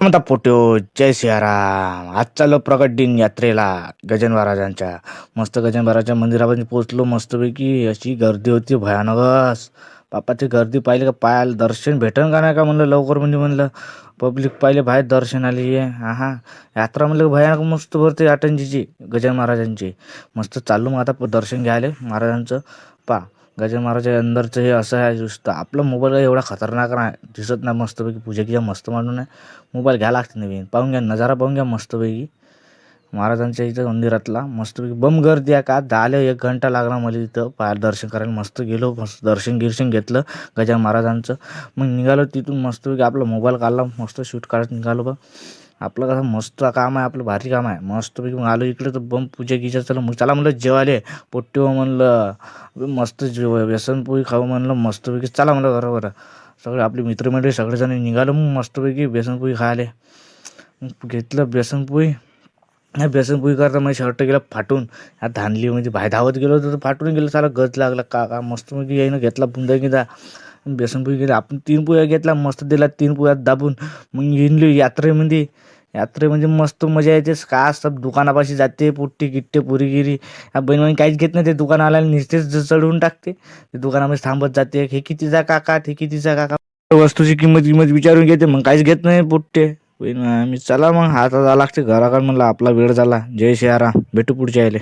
म्हणता पोट्यो जय सियाराम. आज चाललो प्रगट दिन यात्रेला गजन महाराजांच्या मस्त गजन महाराजांच्या मंदिरामध्ये पोहोचलो मस्तपैकी अशी गर्दी होती भयानकच बापा ती गर्दी पाहिली का? पायाला दर्शन भेटन का नाही का म्हणलं लवकर म्हणजे म्हणलं पब्लिक पाहिले बाहेर दर्शन आली आहे. हा हा यात्रा म्हणलं भयानक मस्त भरते अटंजीची गजान महाराजांची. मस्त चाललो मग आता दर्शन घ्यायला महाराजांचं. पा गजानन महाराजा अंदरचं हे असं आहे नुसतं. आपला मोबाईल एवढा खतरनाक नाही. दिसत नाही मस्तपैकी. पूजा गिजा मस्त मांडून आहे. मोबाईल घ्या लागते नवीन. पाहून घ्या नजारा पाहून घ्या मस्तपैकी. महाराजांच्या इथं मंदिरातला. मस्तपैकी बम गर्दी आहे का? दहाला एक घंटा लागला मला तिथं पाय दर्शन करायला. मस्त गेलो मस्त दर्शन गिर्शन घेतलं गजानन महाराजांचं. मग निघालो तिथून मस्तपैकी आपला मोबाईल काढला मस्त शूट काढत निघालो बा आपलं कसं मस्त काम आहे आपलं भारी काम आहे. मस्तपैकी मग आलो इकडे तर बम पूजा गिजा चला. मग चला म्हणलं जेवायले. पोट्टे म्हणलं मस्त जेव बेसनपोळी खाऊ म्हणलं. मस्तपैकी चला म्हणलं बरोबर सगळे आपले मित्रमंडळी सगळेजण निघालो. मग मस्तपैकी बेसनपोळी खायला. मग घेतलं बेसनपोळी नाही बेसनपोळी करता माझी शर्ट गेला फाटून. ह्या धानली म्हणजे बाहेर धावत गेलो तर फाटून गेलं साला गज लागला का का मस्त मग यायनं घेतला बुंदा घेता बेसनपोळी घेतला आपण तीन पोळ्या घेतला मस्त दिला तीन पोळ्यात दाबून. मग हिंडलो यात्रेमध्ये. यात्रेमध्ये मस्त मजा येते का सब दुकानापाशी जाते पुट्टी गिट्टे पुरीगिरी ह्या बहीण काहीच घेत नाही ते दुकान आल्याला निस्तेच चढवून टाकते. ते दुकानामध्ये थांबत जाते हे कितीचा काका ते कितीचा काका. वस्तूची किंमत किंमत विचारून घेते मग काहीच घेत नाही पुट्टे. बहीण मी चला मग आता जावं लागते. घराकडे म्हणलं आपला वेळ झाला. जय सियाराम भेटू पुढच्या यायला